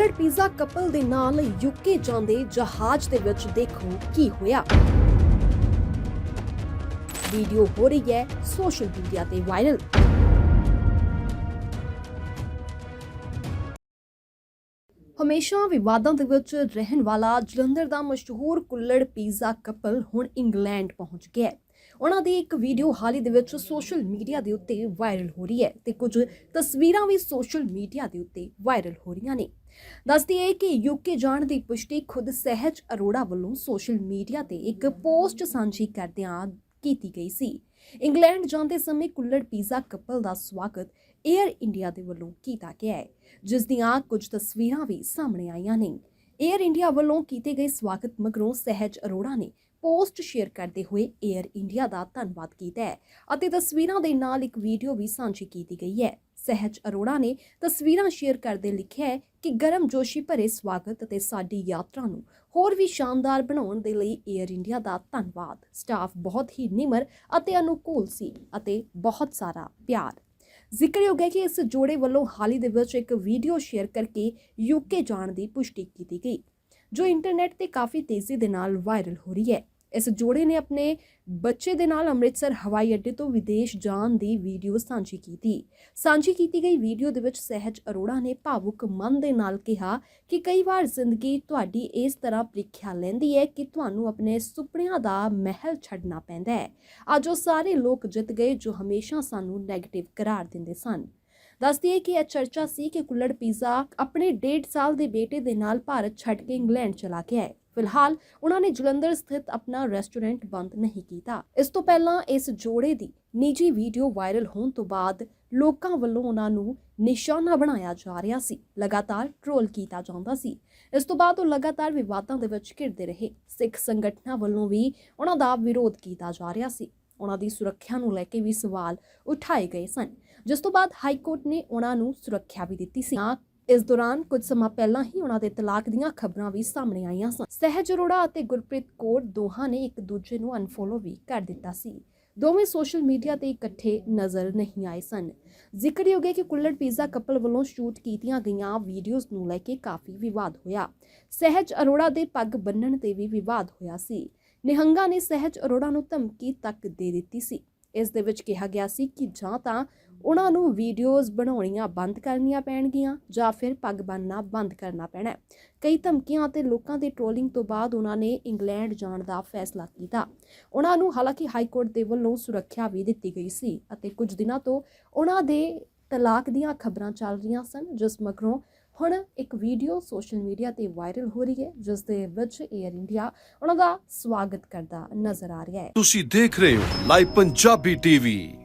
ਕੁੱਲੜ pizza couple ਦੇ ਨਾਲ UK ਜਾਂਦੇ ਜਹਾਜ਼ ਦੇ ਵਿੱਚ ਦੇਖੋ ਕੀ ਹੋਇਆ। ਵੀਡੀਓ ਹੋ ਰਹੀ ਹੈ ਸੋਸ਼ਲ ਮੀਡੀਆ ਤੇ ਵਾਇਰਲ। ਹਮੇਸ਼ਾ ਵਿਵਾਦਾਂ ਦੇ ਵਿੱਚ ਰਹਿਣ ਵਾਲਾ ਜਲੰਧਰ ਦਾ ਮਸ਼ਹੂਰ ਕੁੱਲੜ ਪੀਜ਼ਾ ਕਪਲ ਹੁਣ ਇੰਗਲੈਂਡ ਪਹੁੰਚ ਗਿਆ ਹੈ। ਉਹਨਾਂ ਦੀ ਇੱਕ ਵੀਡੀਓ ਹਾਲ ਹੀ ਦੇ ਵਿੱਚ ਸੋਸ਼ਲ ਮੀਡੀਆ ਦੇ ਉੱਤੇ ਵਾਇਰਲ ਹੋ ਰਹੀ ਹੈ ਤੇ ਕੁਝ ਤਸਵੀਰਾਂ ਵੀ ਸੋਸ਼ਲ ਮੀਡੀਆ ਦੇ ਉੱਤੇ ਵਾਇਰਲ ਹੋ ਰਹੀਆਂ ਨੇ। ਦੱਸਦੀ ਹੈ ਕਿ ਯੂਕੇ ਜਾਣ ਦੀ ਪੁਸ਼ਟੀ ਖੁਦ ਸਹਿਜ ਅਰੋੜਾ ਵੱਲੋਂ ਸੋਸ਼ਲ ਮੀਡੀਆ ਤੇ ਇੱਕ ਪੋਸਟ ਸਾਂਝੀ ਕਰਦਿਆਂ ਕੀਤੀ ਗਈ ਸੀ। ਇੰਗਲੈਂਡ ਜਾਂਦੇ ਸਮੇਂ ਕੁੱਲੜ ਪੀਜ਼ਾ ਕਪਲ ਦਾ ਸਵਾਗਤ 에ਅਰ ਇੰਡੀਆ ਦੇ ਵੱਲੋਂ ਕੀਤਾ ਗਿਆ ਹੈ, ਜਿਸ ਦੀਆਂ ਕੁਝ ਤਸਵੀਰਾਂ ਵੀ ਸਾਹਮਣੇ ਆਈਆਂ ਨੇ। ਏਅਰ ਇੰਡੀਆ ਵੱਲੋਂ ਕੀਤੇ ਗਏ ਸਵਾਗਤ ਮਗਰੋਂ ਸਹਿਜ ਅਰੋੜਾ ਨੇ ਪੋਸਟ ਸ਼ੇਅਰ ਕਰਦੇ ਹੋਏ ਏਅਰ ਇੰਡੀਆ ਦਾ ਧੰਨਵਾਦ ਕੀਤਾ ਹੈ ਅਤੇ ਤਸਵੀਰਾਂ ਦੇ ਨਾਲ ਇੱਕ ਵੀਡੀਓ ਵੀ ਸਾਂਝੀ ਕੀਤੀ ਗਈ ਹੈ। ਸਹਿਜ ਅਰੋੜਾ ਨੇ ਤਸਵੀਰਾਂ ਸ਼ੇਅਰ ਕਰਦੇ ਲਿਖਿਆ ਹੈ ਕਿ ਗਰਮ ਜੋਸ਼ੀ ਭਰੇ ਸਵਾਗਤ ਅਤੇ ਸਾਡੀ ਯਾਤਰਾ ਨੂੰ ਹੋਰ ਵੀ ਸ਼ਾਨਦਾਰ ਬਣਾਉਣ ਦੇ ਲਈ ਏਅਰ ਇੰਡੀਆ ਦਾ ਧੰਨਵਾਦ। ਸਟਾਫ ਬਹੁਤ ਹੀ ਨਿਮਰ ਅਤੇ ਅਨੁਕੂਲ ਸੀ ਅਤੇ ਬਹੁਤ ਸਾਰਾ ਪਿਆਰ। ਜ਼ਿਕਰਯੋਗ ਹੈ ਕਿ ਇਸ ਜੋੜੇ ਵੱਲੋਂ ਹਾਲ ਹੀ ਦੇ ਵਿੱਚ ਇੱਕ ਵੀਡੀਓ ਸ਼ੇਅਰ ਕਰਕੇ ਯੂਕੇ ਜਾਣ ਦੀ ਪੁਸ਼ਟੀ ਕੀਤੀ ਗਈ, ਜੋ ਇੰਟਰਨੈਟ ਤੇ ਕਾਫੀ ਤੇਜ਼ੀ ਦੇ ਨਾਲ ਵਾਇਰਲ ਹੋ ਰਹੀ ਹੈ। ਇਸ ਜੋੜੇ ਨੇ ਆਪਣੇ ਬੱਚੇ ਦੇ ਨਾਲ ਅੰਮ੍ਰਿਤਸਰ ਹਵਾਈ ਅੱਡੇ ਤੋਂ ਵਿਦੇਸ਼ ਜਾਣ ਦੀ ਵੀਡੀਓ ਸਾਂਝੀ ਕੀਤੀ। ਸਾਂਝੀ ਕੀਤੀ ਗਈ ਵੀਡੀਓ ਦੇ ਵਿੱਚ ਸਹਿਜ ਅਰੋੜਾ ਨੇ ਭਾਵੁਕ ਮਨ ਦੇ ਨਾਲ ਕਿਹਾ ਕਿ ਕਈ ਵਾਰ ਜ਼ਿੰਦਗੀ ਤੁਹਾਡੀ ਇਸ ਤਰ੍ਹਾਂ ਪ੍ਰੀਖਿਆ ਲੈਂਦੀ ਹੈ ਕਿ ਤੁਹਾਨੂੰ ਆਪਣੇ ਸੁਪਨਿਆਂ ਦਾ ਮਹਿਲ ਛੱਡਣਾ ਪੈਂਦਾ ਹੈ। ਅੱਜ ਉਹ ਸਾਰੇ ਲੋਕ ਜਿੱਤ ਗਏ ਜੋ ਹਮੇਸ਼ਾ ਸਾਨੂੰ 네ਗੇਟਿਵ ਕਰਾਰ ਦਿੰਦੇ ਸਨ। ਦੱਸਦੀ ਹੈ ਕਿ ਇਹ ਚਰਚਾ ਸੀ ਕਿ ਕੁੱਲੜ ਪੀਜ਼ਾ ਆਪਣੇ 1.5 ਸਾਲ ਦੇ ਬੇਟੇ ਦੇ ਨਾਲ ਭਾਰਤ ਛੱਡ ਕੇ ਇੰਗਲੈਂਡ ਚਲਾ ਗਿਆ ਹੈ। ਫਿਲਹਾਲ ਉਹਨਾਂ ਨੇ ਜਲੰਧਰ ਸਥਿਤ ਆਪਣਾ ਰੈਸਟੋਰੈਂਟ ਬੰਦ ਨਹੀਂ ਕੀਤਾ। ਇਸ ਤੋਂ ਪਹਿਲਾਂ ਇਸ ਜੋੜੇ ਦੀ ਨਿੱਜੀ ਵੀਡੀਓ ਵਾਇਰਲ ਹੋਣ ਤੋਂ ਬਾਅਦ ਲੋਕਾਂ ਵੱਲੋਂ ਉਹਨਾਂ ਨੂੰ ਨਿਸ਼ਾਨਾ ਬਣਾਇਆ ਜਾ ਰਿਹਾ ਸੀ। ਲਗਾਤਾਰ ਟ੍ਰੋਲ ਕੀਤਾ ਜਾਂਦਾ ਸੀ। ਇਸ ਤੋਂ ਬਾਅਦ ਉਹ ਲਗਾਤਾਰ ਵਿਵਾਦਾਂ ਦੇ ਵਿੱਚ ਘਿਰਦੇ ਰਹੇ। ਸਿੱਖ ਸੰਗਠਨਾਂ ਵੱਲੋਂ ਵੀ ਉਹਨਾਂ ਦਾ ਵਿਰੋਧ ਕੀਤਾ ਜਾ ਰਿਹਾ ਸੀ। ਉਹਨਾਂ ਦੀ ਸੁਰੱਖਿਆ ਨੂੰ ਲੈ ਕੇ ਵੀ ਸਵਾਲ ਉਠਾਏ ਗਏ ਸਨ। ਜਿਸ ਤੋਂ ਬਾਅਦ ਹਾਈ ਕੋਰਟ ਨੇ ਉਹਨਾਂ ਨੂੰ ਸੁਰੱਖਿਆ ਵੀ ਦਿੱਤੀ ਸੀ। ਇਸ ਦੌਰਾਨ ਕੁਝ ਸਮਾਂ ਪਹਿਲਾਂ ਹੀ ਉਹਨਾਂ ਦੇ ਤਲਾਕ ਦੀਆਂ ਖਬਰਾਂ ਵੀ ਸਾਹਮਣੇ ਆਈਆਂ ਸਨ। ਸਹਿਜ ਅਰੋੜਾ ਅਤੇ ਗੁਰਪ੍ਰੀਤ ਕੌਰ ਦੋਹਾਂ ਨੇ ਇੱਕ ਦੂਜੇ ਨੂੰ ਅਨਫੋਲੋ ਵੀ ਕਰ ਦਿੱਤਾ ਸੀ। ਦੋਵੇਂ ਸੋਸ਼ਲ ਮੀਡੀਆ ਤੇ ਇਕੱਠੇ ਨਜ਼ਰ ਨਹੀਂ ਆਏ ਸਨ। ਜ਼ਿਕਰਯੋਗ ਹੈ ਕਿ ਕੁੱਲੜ ਪੀਜ਼ਾ ਕਪਲ ਵੱਲੋਂ ਸ਼ੂਟ ਕੀਤੀਆਂ ਗਈਆਂ ਵੀਡੀਓਜ਼ ਨੂੰ ਲੈ ਕੇ ਕਾਫੀ ਵਿਵਾਦ ਹੋਇਆ। ਸਹਿਜ ਅਰੋੜਾ ਦੇ ਪੱਗ ਬੰਨਣ ਤੇ ਵੀ ਵਿਵਾਦ ਹੋਇਆ ਸੀ। ਨਿਹੰਗਾ ਨੇ ਸਹਿਜ ਅਰੋੜਾ ਨੂੰ ਧਮਕੀ ਤੱਕ ਦੇ ਦਿੱਤੀ ਸੀ। ਇਸ ਦੇ ਵਿੱਚ ਕਿਹਾ ਗਿਆ ਸੀ ਕਿ ਜਾਂ ਤਾਂ ਉਹਨਾਂ ਨੂੰ ਵੀਡੀਓਜ਼ ਬਣਾਉਣੀਆਂ ਬੰਦ ਕਰਨੀਆਂ ਪੈਣਗੀਆਂ ਜਾਂ ਫਿਰ ਪੱਗ ਬੰਨਣਾ ਬੰਦ ਕਰਨਾ ਪੈਣਾ ਕਈ ਧਮਕੀਆਂ ਅਤੇ ਲੋਕਾਂ ਦੀ ਟ੍ਰੋਲਿੰਗ ਤੋਂ ਬਾਅਦ ਉਹਨਾਂ ਨੇ ਇੰਗਲੈਂਡ ਜਾਣ ਦਾ ਫੈਸਲਾ ਕੀਤਾ। ਉਹਨਾਂ ਨੂੰ ਹਾਲਾਂਕਿ ਹਾਈ ਕੋਰਟ ਦੇ ਵੱਲੋਂ ਸੁਰੱਖਿਆ ਵੀ ਦਿੱਤੀ ਗਈ ਸੀ ਅਤੇ ਕੁਝ ਦਿਨਾਂ ਤੋਂ ਉਹਨਾਂ ਦੇ ਤਲਾਕ ਦੀਆਂ ਖਬਰਾਂ ਚੱਲ ਰਹੀਆਂ ਸਨ, ਜਿਸ ਮਗਰੋਂ ਹੁਣ ਇੱਕ ਵੀਡੀਓ ਸੋਸ਼ਲ ਮੀਡੀਆ ਤੇ ਵਾਇਰਲ ਹੋ ਰਹੀ ਹੈ, ਜਿਸ ਦੇ ਵਿੱਚ 에ਅਰ ਇੰਡੀਆ ਉਹਨਾਂ ਦਾ ਸਵਾਗਤ ਕਰਦਾ ਨਜ਼ਰ ਆ ਰਿਹਾ ਹੈ। ਤੁਸੀਂ ਦੇਖ ਰਹੇ ਹੋ ਲਾਈਵ ਪੰਜਾਬੀ ਟੀਵੀ।